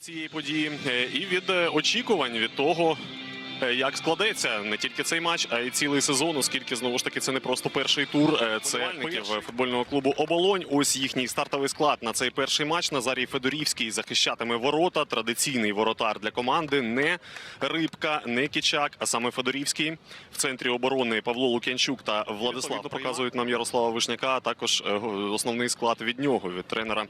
цієї події е, і від е, очікувань від того, як складеться не тільки цей матч, а й цілий сезон, оскільки знову ж таки це не просто перший тур. е, Це футбольного клубу Оболонь. Ось їхній стартовий склад на цей перший матч. Назарій Федорівський захищатиме ворота. Традиційний воротар для команди. Не Рибка, не Кічак, а саме Федорівський. В центрі оборони Павло Лук'янчук та Владислав показують нам Ярослава Вишняка. А також е, основний склад від нього від тренера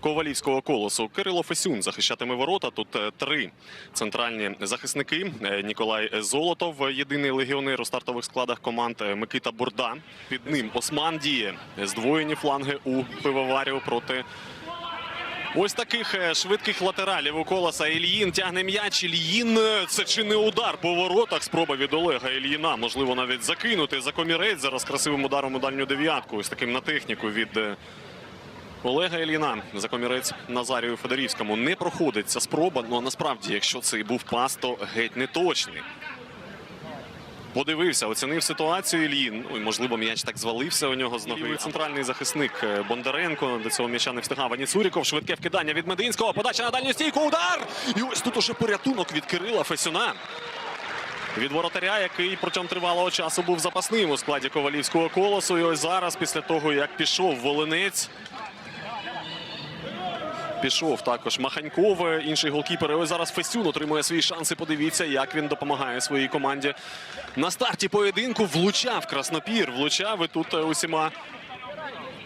Ковалівського колосу. Кирило Фесюн захищатиме ворота. Тут е, три центральні захисники. Е, Ніколай Золотов, єдиний легіонер у стартових складах команд Микита Бурда. Під ним Осман діє. Здвоєні фланги у пивоварів проти. Ось таких е, швидких латералів у колоса Ільїн тягне м'яч. Ільїн е, це чи не удар по воротах. Спроба від Олега Ільїна. Можливо, навіть закинути за комірець. Зараз красивим ударом у дальню дев'ятку. Ось таким на техніку від е, Олега Ільїна. За комірець Назарію Федорівському. Не проходить ця спроба. Ну а насправді, якщо це і був пас, то геть не точний. Подивився, оцінив ситуацію Ільїн. Ну, можливо, м'яч так звалився у нього з ноги. Центральний захисник е, Бондаренко. До цього м'яча не встигав ані Цуріков. Швидке вкидання від Мединського. Подача на дальню стійку. Удар! І ось тут уже порятунок від Кирила Фесюна. Від воротаря, який протягом тривалого часу був запасним у складі ковалівського колосу. І ось зараз, після того, як пішов Волинець, Пішов також Маханьков, інший голкіпер. І ось зараз Фесюн отримує свої шанси. Подивіться, як він допомагає своїй команді. На старті поєдинку влучав Краснопір. Влучав і тут е, усіма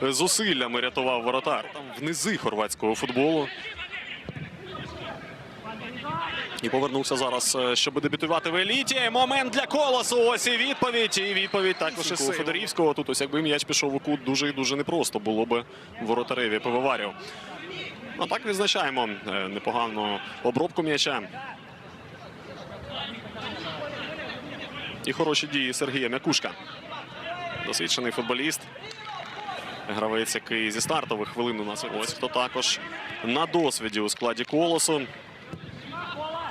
зусиллями рятував воротар. Там внизи хорватського футболу. І повернувся зараз, е, щоб дебютувати в еліті. Момент для колосу. Ось і відповідь. І відповідь також із Федорівського. Тут ось якби м'яч пішов у кут, дуже і дуже непросто було би воротареві пивоварів. А так відзначаємо е, непогану обробку м'яча. І хороші дії Сергія Мякушка. Досвідчений футболіст. Гравець, який зі стартових хвилин у нас ось хто також на досвіді у складі колосу.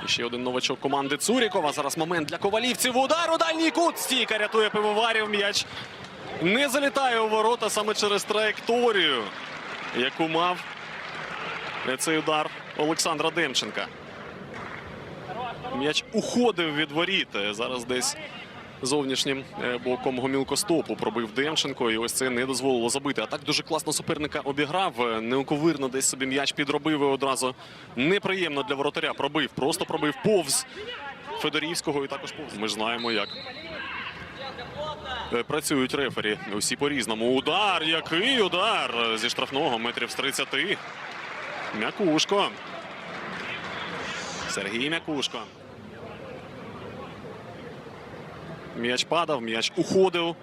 І ще один новачок команди Цурікова. Зараз момент для ковалівців. Удар у дальній кут. Стійка рятує пивоварів. М'яч не залітає у ворота саме через траєкторію, яку мав цей удар Олександра Демченка. М'яч уходив від воріт. Зараз десь зовнішнім е, боком гомілкостопу пробив Демченко. І ось це не дозволило забити. А так дуже класно суперника обіграв. Е, Неоковирно десь собі м'яч підробив і одразу неприємно для воротаря. Пробив, просто пробив повз Федорівського і також повз. Ми знаємо, як Е, Працюють рефері усі по-різному. Удар, який удар зі штрафного метрів з 30. Мякушко. Сергій Мякушко. М'яч падав, м'яч уходив.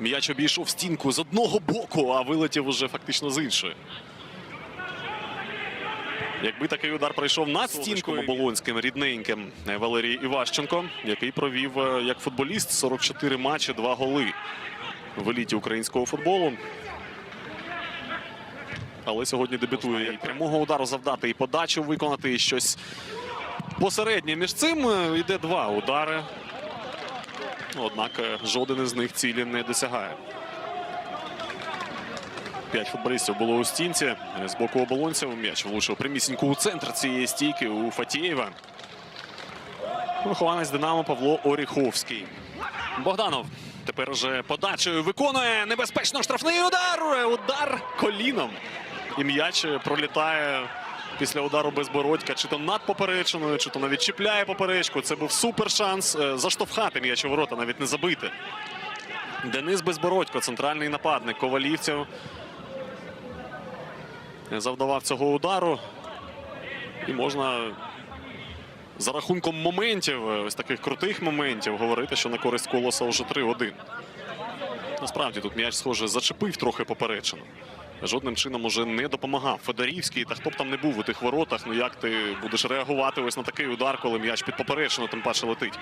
М'яч обійшов стінку з одного боку, а вилетів уже фактично з іншої. Якби такий удар пройшов над стінкою оболонським рідненьким е, Валерій Іващенко, який провів е, як футболіст 44 матчі, 2 голи в еліті українського футболу. Але сьогодні дебютує і прямого удару завдати, і подачу виконати, і щось посереднє. Між цим е, йде два удари. Однак е, жоден із них цілі не досягає. П'ять футболістів було у стінці. З боку оболонців м'яч влучив прямісінько у центр цієї стійки у Фатєєва. Вихованець Динамо Павло Оріховський. Богданов тепер уже подачею виконує небезпечно штрафний удар. Удар коліном. І м'яч пролітає після удару безбородька, чи то над поперечиною, чи то навіть чіпляє поперечку. Це був супер шанс е, заштовхати м'яч у ворота, навіть не забити. Денис Безбородько, центральний нападник ковалівців. Завдавав цього удару. І можна за рахунком моментів, е, ось таких крутих моментів, говорити, що на користь колоса вже 3-1. Насправді тут м'яч, схоже, зачепив трохи поперечину. Жодним чином уже не допомагав Федорівський. Та хто б там не був у тих воротах, ну як ти будеш реагувати ось на такий удар, коли м'яч під поперечину, тим паче летить.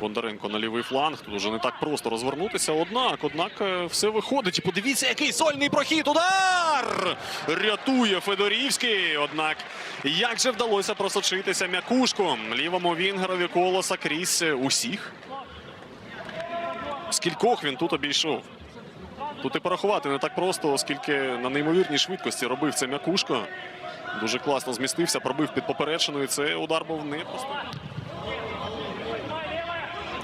Бондаренко на лівий фланг. Тут уже не так просто розвернутися. Однак, однак, е, все виходить. Подивіться, який сольний прохід. Удар! Рятує Федорівський. Однак, як же вдалося просочитися м'якушку лівому Вінгерові колоса крізь усіх. Скількох він тут обійшов. Тут і порахувати не так просто, оскільки на неймовірній швидкості робив це м'якушко. Дуже класно змістився, пробив під поперечиною. Це удар був непростий.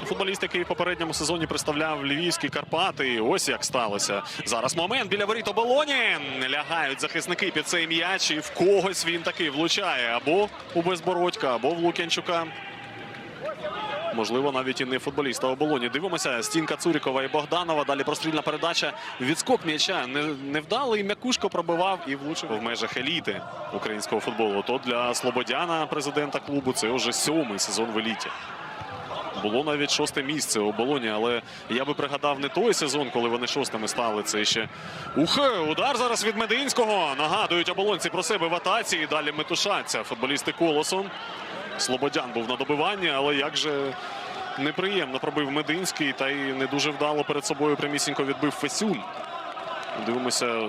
Футболіст, який в попередньому сезоні представляв львівські Карпати. Ось як сталося. Зараз момент біля воріт оболоні. Лягають захисники під цей м'яч. І в когось він таки влучає. Або у Безбородька, або в Лук'янчука. Можливо, навіть і не футболіста оболоні. Дивимося. Стінка Цурікова і Богданова. Далі прострільна передача. Відскок м'яча не- невдалий. М'якушко пробивав і влучив в межах еліти українського футболу. То для Слободяна, президента клубу, це вже сьомий сезон в еліті. Було навіть шосте місце у Болоні, але я би пригадав не той сезон, коли вони шостими стали. Це ще ух, удар зараз від Мединського. Нагадують оболонці про себе в атаці. І далі метушаться футболісти колосом. Слободян був на добиванні, але як же неприємно пробив Мединський, та й не дуже вдало перед собою прямісінько відбив Фесюн. Дивимося,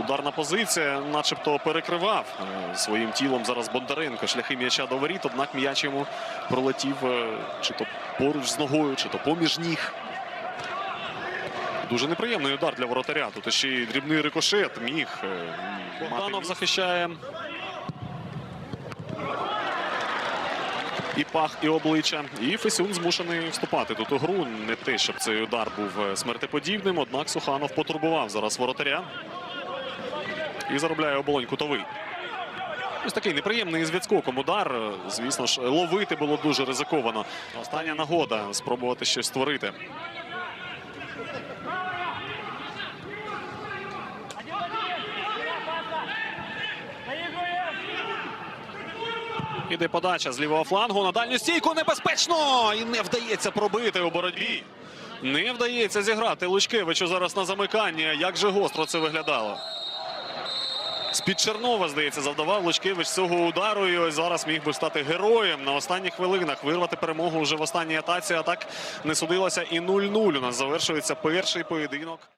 ударна позиція, начебто перекривав е, своїм тілом зараз Бондаренко. Шляхи м'яча до воріт, однак м'яч йому пролетів е, чи то поруч з ногою, чи то поміж ніг. Дуже неприємний удар для воротаря. Тут ще й дрібний рикошет міг. е, Богданов захищає. І пах, і обличчя. І Фесюн змушений вступати тут у гру. Не те, щоб цей удар був е, смертеподібним, однак Суханов потурбував зараз воротаря. І заробляє оболонь кутовий. Ось такий неприємний з відскоком удар. Звісно ж, ловити було дуже ризиковано. Остання нагода спробувати щось створити. Іде подача з лівого флангу на дальню стійку. Небезпечно! І не вдається пробити у боротьбі. Не вдається зіграти Лучкевичу зараз на замиканні. Як же гостро це виглядало. З-під Чернова, здається, завдавав Лучкевич цього удару. І ось зараз міг би стати героєм на останніх хвилинах. Вирвати перемогу вже в останній атаці. А так не судилося і 0-0. У нас завершується перший поєдинок.